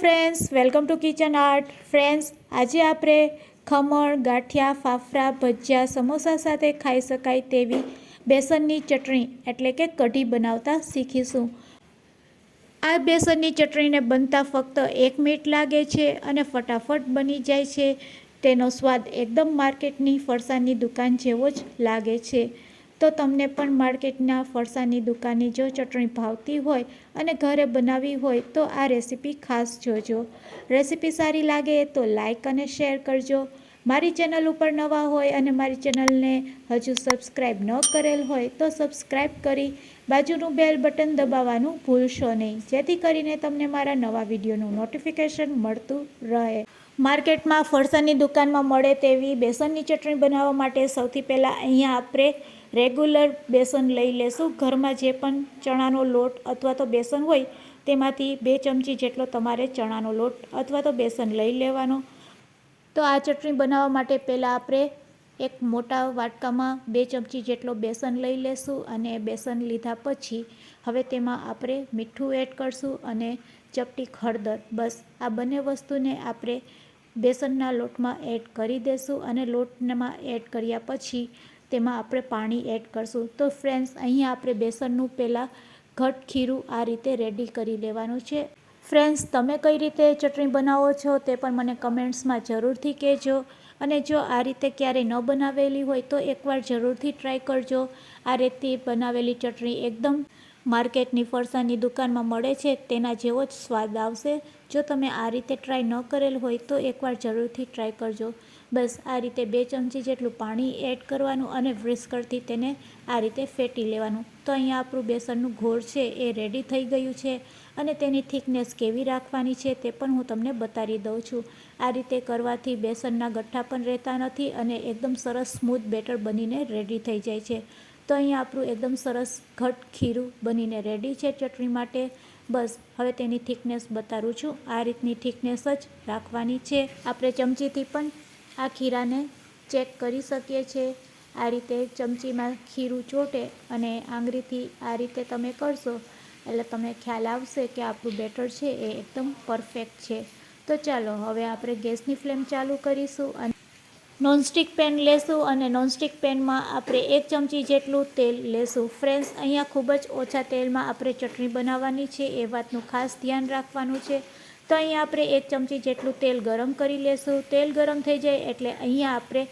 Friends welcome to kitchen art friends આજે આપણે ખમણ, ગાંઠિયા, ફાફડા, ભજીયા, સમોસા સાથે ખાઈ શકાય તેવી બેસનની ચટણી એટલે કે કઢી બનાવતા શીખીશું. આ બેસનની ચટણીને બનતા ફક્ત એક મિનિટ લાગે છે અને ફટાફટ બની જાય છે. તેનો સ્વાદ એકદમ માર્કેટની ફરસાણની દુકાન જેવો જ લાગે છે. તો તમને પણ માર્કેટના ફરસાણની દુકાનની જો ચટણી ભાવતી હોય અને ઘરે બનાવવી હોય તો આ રેસીપી ખાસ જોજો. રેસીપી સારી લાગે તો લાઇક અને શેર કરજો. મારી ચેનલ ઉપર નવા હોય અને મારી ચેનલને હજુ સબસ્ક્રાઈબ ન કરેલ હોય તો સબસ્ક્રાઈબ કરી બાજુનું બેલ બટન દબાવવાનું ભૂલશો નહીં. જેથી કરીને તમને મારા નવા વિડીયોનું નોટિફિકેશન મળતું રહે. માર્કેટમાં ફરસાની દુકાનમાં મળે તેવી બેસનની ચટણી બનાવવા માટે સૌથી પહેલાં અહીંયા આપણે રેગ્યુલર બેસન લઈ લેશું. ઘરમાં જે પણ ચણાનો લોટ અથવા તો બેસન હોય, તેમાંથી બે ચમચી જેટલો તમારે ચણાનો લોટ અથવા તો બેસન લઈ લેવાનો. તો આ ચટણી બનાવવા માટે પહેલાં આપણે એક મોટા વાટકામાં બે ચમચી જેટલો બેસન લઈ લેશું અને બેસન લીધા પછી હવે તેમાં આપણે મીઠું એડ કરશું અને ચપટી હળદર. બસ આ બંને વસ્તુને આપણે બેસનના લોટમાં એડ કરી દેશું અને લોટમાં એડ કર્યા પછી તેમાં આપણે પાણી એડ કરશું. તો ફ્રેન્ડ્સ અહીંયા આપણે બેસનનું પહેલાં ઘટ ખીરું આ રીતે રેડી કરી લેવાનું છે. ફ્રેન્ડ્સ તમે કઈ રીતે ચટણી બનાવો છો તે પણ મને કમેન્ટ્સમાં જરૂરથી કહેજો. અને જો આ રીતે ક્યારેય ન બનાવેલી હોય તો એકવાર જરૂરથી ટ્રાય કરજો. આ રીતે બનાવેલી ચટણી એકદમ માર્કેટની ફરસાણની દુકાનમાં મળે છે, તેના જેવો જ સ્વાદ આવશે. જો તમે આ રીતે ટ્રાય ન કરેલ હોય તો એકવાર જરૂરથી ટ્રાય કરજો. બસ આ રીતે બે ચમચી જેટલું પાણી એડ કરવાનું અને વ્રિસ્કરથી તેને આ રીતે ફેટી લેવાનું. તો અહીંયા આપણું બેસનનું ઘોળ છે એ રેડી થઈ ગયું છે અને તેની થિકનેસ કેવી રાખવાની છે તે પણ હું તમને બતાવી દઉં છું. આ રીતે કરવાથી બેસનના ગઠ્ઠા પણ રહેતા નથી અને એકદમ સરસ સ્મૂથ બેટર બનીને રેડી થઈ જાય છે. તો અહીંયા આપણું એકદમ સરસ ઘટ ખીરું બનીને રેડી છે ચટણી માટે. બસ, હવે તેની થિકનેસ બતાવું છું. આ રીતની થિકનેસ જ રાખવાની છે. આપણે ચમચીથી પણ આ ખીરાને ચેક કરી શકીએ છીએ આ રીતે ચમચીમાં ખીરું ચોટે અને આંગળીથી આ રીતે તમે કરશો, એટલે તમને ખ્યાલ આવશે કે આપણું બેટર છે, એ એકદમ પરફેક્ટ છે. તો ચાલો, હવે આપણે ગેસની ફ્લેમ ચાલુ કરીશું અને નોનસ્ટિક પેન લેશું અને નોનસ્ટિક પેનમાં આપણે એક ચમચી જેટલું તેલ લેશું. ફ્રેન્ડ્સ, અહીંયા ખૂબ જ ઓછા તેલમાં આપણે ચટણી બનાવવાની છે, એ વાતનું ખાસ ધ્યાન રાખવાનું છે. તો અહીંયા આપણે એક ચમચી જેટલું તેલ ગરમ કરી લેશું. તેલ ગરમ થઈ જાય એટલે અહીંયા આપણે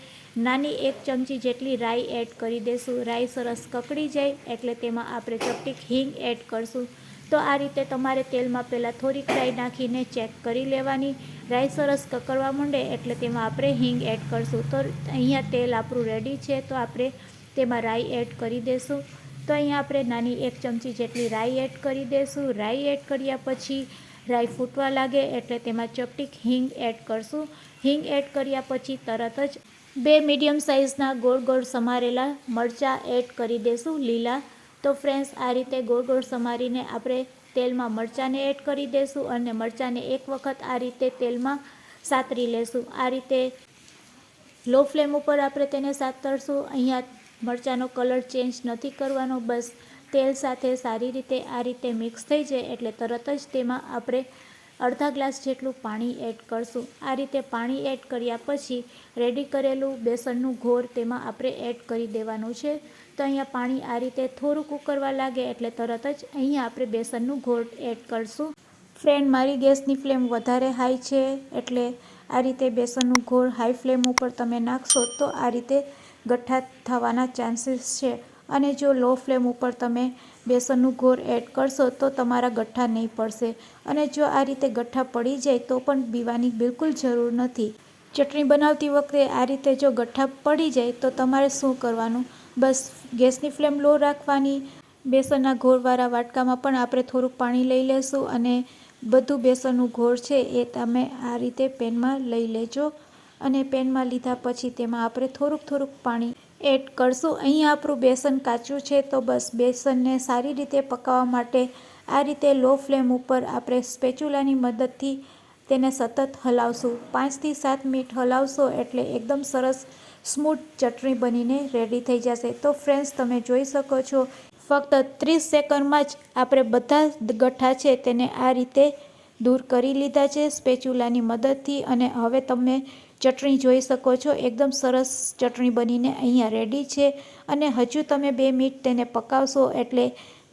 નાની એક ચમચી જેટલી રાઈ એડ કરી દઈશું રાઈ સરસ કકડી જાય એટલે તેમાં આપણે ચપટીક હિંગ એડ કરશું. તો આ રીતે તમારે તેલમાં પહેલાં થોડીક રાઈ નાખીને ચેક કરી લેવાની. રાઈ સરસ કકડવા માંડે એટલે તેમાં આપણે હિંગ એડ કરશું. તો અહીંયા તેલ આપણું રેડી છે તો આપણે તેમાં રાઈ એડ કરી દઈશું તો અહીંયા આપણે નાની એક ચમચી જેટલી રાઈ એડ કરી દઈશું રાઈ એડ કર્યા પછી રાઈ ફૂટવા લાગે એટલે તેમાં ચપટીક હિંગ એડ કરશું. હિંગ એડ કર્યા પછી તરત જ બે મીડિયમ સાઇઝના ગોળ ગોળ સમારેલા મરચાં એડ કરી દેશું લીલા. તો ફ્રેન્ડ્સ, આ રીતે ગોળ ગોળ સમારીને આપણે તેલમાં મરચાંને એડ કરી દઈશું અને મરચાંને એક વખત આ રીતે તેલમાં સાતરી લેશું. આ રીતે લો ફ્લેમ ઉપર આપણે તેને સાતરશું. અહીંયા મરચાંનો કલર ચેન્જ નથી કરવાનો, બસ તેલ સાથે સારી રીતે આ રીતે મિક્સ થઈ જાય એટલે તરત જ તેમાં આપણે અડધા ગ્લાસ જેટલું પાણી એડ કરશું. આ રીતે પાણી એડ કર્યા પછી રેડી કરેલું બેસનનું ઘોર તેમાં આપણે એડ કરી દેવાનું છે. તો અહીંયા પાણી આ રીતે થોડુંક ઉકળવા લાગે એટલે તરત જ અહીંયા આપણે બેસનનું ઘોર એડ કરશું. ફ્રેન્ડ મારી ગેસની ફ્લેમ વધારે હાઈ છે એટલે આ રીતે બેસનનું ઘોર હાઈ ફ્લેમ ઉપર તમે નાખશો તો આ રીતે ગઠ્ઠા થવાના ચાન્સીસ છે. અને જો લો ફ્લેમ ઉપર તમે બેસનનું ઘોર એડ કરશો તો તમારા ગઠ્ઠા નહીં પડશે. અને જો આ રીતે ગઠ્ઠા પડી જાય તો પણ પીવાની બિલકુલ જરૂર નથી. ચટણી બનાવતી વખતે આ રીતે જો ગઠ્ઠા પડી જાય તો તમારે શું કરવાનું? બસ ગેસની ફ્લેમ લો રાખવાની. બેસનના ઘોરવાળા વાટકામાં પણ આપણે થોડુંક પાણી લઈ લેશું અને બધું બેસનનું ઘોર છે એ તમે આ રીતે પેનમાં લઈ લેજો. અને પેનમાં લીધા પછી તેમાં આપણે થોડુંક થોડુંક પાણી એડ કરશું. અહીં આપણું બેસન કાચું છે તો બસ બેસનને સારી રીતે પકાવવા માટે આ રીતે લો ફ્લેમ ઉપર આપણે સ્પેચ્યુલાની મદદથી તેને સતત હલાવશું. પાંચથી સાત મિનિટ હલાવશો એટલે એકદમ સરસ સ્મૂથ ચટણી બનીને રેડી થઈ જશે. તો ફ્રેન્ડ્સ, તમે જોઈ શકો છો, ફક્ત ત્રીસ સેકન્ડમાં જ આપણે બધા ગઠ્ઠા છે તેને આ રીતે દૂર કરી લીધા છે સ્પેચ્યુલાની મદદથી અને હવે તમે ચટણી જોઈ શકો છો. એકદમ સરસ ચટણી બનીને અહીંયા રેડી છે અને હજુ તમે બે મિનિટ તેને પકાવશો એટલે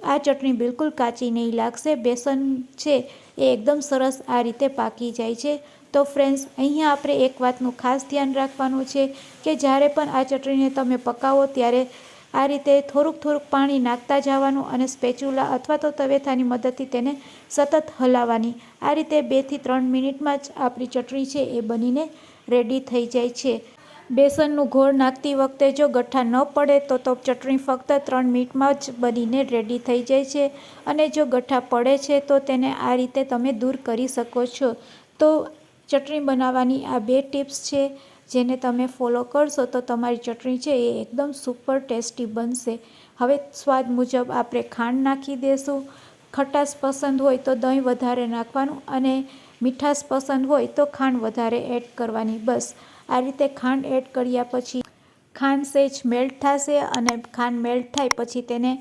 આ ચટણી બિલકુલ કાચી નહીં લાગશે. બેસન છે એ એકદમ સરસ આ રીતે પાકી જાય છે. તો ફ્રેન્ડ્સ, અહીંયા આપણે એક વાતનું ખાસ ધ્યાન રાખવાનું છે કે જ્યારે પણ આ ચટણીને તમે પકાવો ત્યારે આ રીતે થોડુંક થોડુંક પાણી નાખતા જવાનું અને સ્પેચ્યુલા અથવા તો તવેથાની મદદથી તેને સતત હલાવવાની. આ રીતે બેથી ત્રણ મિનિટમાં જ આપણી ચટણી છે એ બનીને રેડી થઈ જાય છે. બેસનનું ઘોળ નાખતી વખતે જો ગઠ્ઠા ન પડે તો તો ચટણી ફક્ત ત્રણ મિનિટમાં જ બનીને રેડી થઈ જાય છે અને જો ગઠ્ઠા પડે છે તો તેને આ રીતે તમે દૂર કરી શકો છો. તો ચટણી બનાવવાની આ બે ટિપ્સ છે. જેને તમે ફોલો કરશો તો તમારી ચટણી છે એ એકદમ સુપર ટેસ્ટી બનશે. હવે સ્વાદ મુજબ આપણે ખાંડ નાખી દઈશું ખટાશ પસંદ હોય તો દહીં વધારે નાખવાનું અને મીઠાશ પસંદ હોય તો ખાંડ વધારે એડ કરવાની. બસ, આ રીતે ખાંડ એડ કર્યા પછી ખાંડ સેજ મેલ્ટ થશે અને ખાંડ મેલ્ટ થાય પછી તેને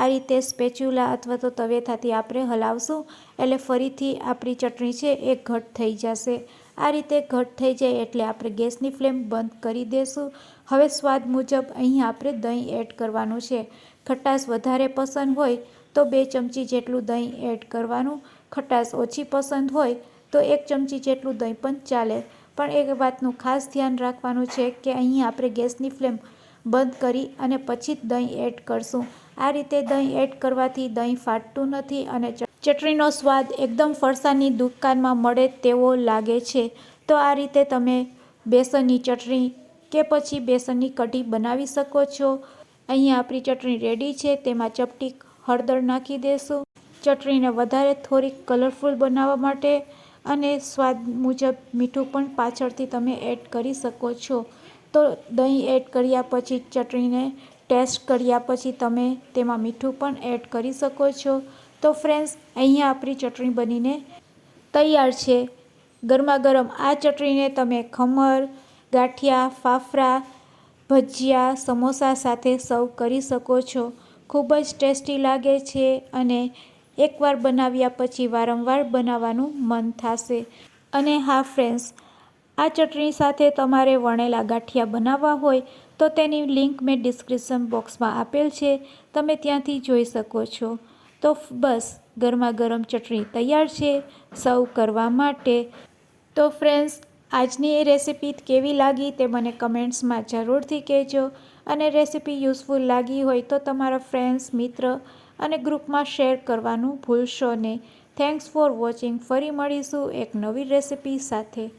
આ રીતે સ્પેચ્યુલા અથવા તો તવેથાથી આપણે હલાવશું. એટલે ફરીથી આપણી ચટણી છે એ ઘટ થઈ જશે. આ રીતે ઘટ થઈ જાય એટલે આપણે ગેસની ફ્લેમ બંધ કરી દઈશું હવે સ્વાદ મુજબ અહીં આપણે દહીં એડ કરવાનું છે. ખટાશ વધારે પસંદ હોય તો બે ચમચી જેટલું દહીં એડ કરવાનું. ખટાશ ઓછી પસંદ હોય તો એક ચમચી જેટલું દહીં પણ ચાલે. પણ એક વાતનું ખાસ ધ્યાન રાખવાનું છે કે અહીં આપણે ગેસની ફ્લેમ બંધ કરી અને પછી જ દહીં એડ કરશું. આ રીતે દહીં એડ કરવાથી દહીં ફાટતું નથી અને ચટણીનો સ્વાદ એકદમ ફરસાની દુકાનમાં મળે તેવો લાગે છે. તો આ રીતે તમે બેસનની ચટણી કે પછી બેસનની કઢી બનાવી શકો છો. અહીં આપણી ચટણી રેડી છે, તેમાં ચપટી હળદર નાખી દેશું. ચટણીને વધારે થોડીક કલરફુલ બનાવવા માટે અને સ્વાદ મુજબ મીઠું પણ પાછળથી તમે એડ કરી શકો છો. તો દહીં એડ કર્યા પછી ચટણીને ટેસ્ટ કર્યા પછી તમે તેમાં મીઠું પણ એડ કરી શકો છો. તો ફ્રેન્ડ્સ અહીંયા આપણી ચટણી બનીને તૈયાર છે. ગરમા ગરમ આ ચટણીને તમે ખમર ગાંઠિયા, ફાફડા, ભજીયા, સમોસા સાથે સર્વ કરી શકો છો. ખૂબ જ ટેસ્ટી લાગે છે અને એકવાર બનાવ્યા પછી વારંવાર બનાવવાનું મન થશે. અને હા ફ્રેન્ડ્સ આ ચટણી સાથે તમારે વણેલા ગાંઠિયા બનાવવા હોય તો તેની લિંક મેં ડિસ્ક્રિપ્શન બોક્સમાં આપેલ છે. તમે ત્યાંથી જોઈ શકો છો. તો બસ ગરમા ગરમ ચટણી તૈયાર છે સર્વ કરવા માટે. તો ફ્રેન્ડ્સ, આજની એ રેસીપી કેવી લાગી તે મને કમેન્ટ્સમાં જરૂરથી કહેજો. અને રેસીપી યુઝફુલ લાગી હોય તો તમારા ફ્રેન્ડ્સ, મિત્ર અને ગ્રુપમાં શેર કરવાનું ભૂલશો નહીં. Thanks for watching. ફરી મળીશું એક નવી રેસીપી સાથે.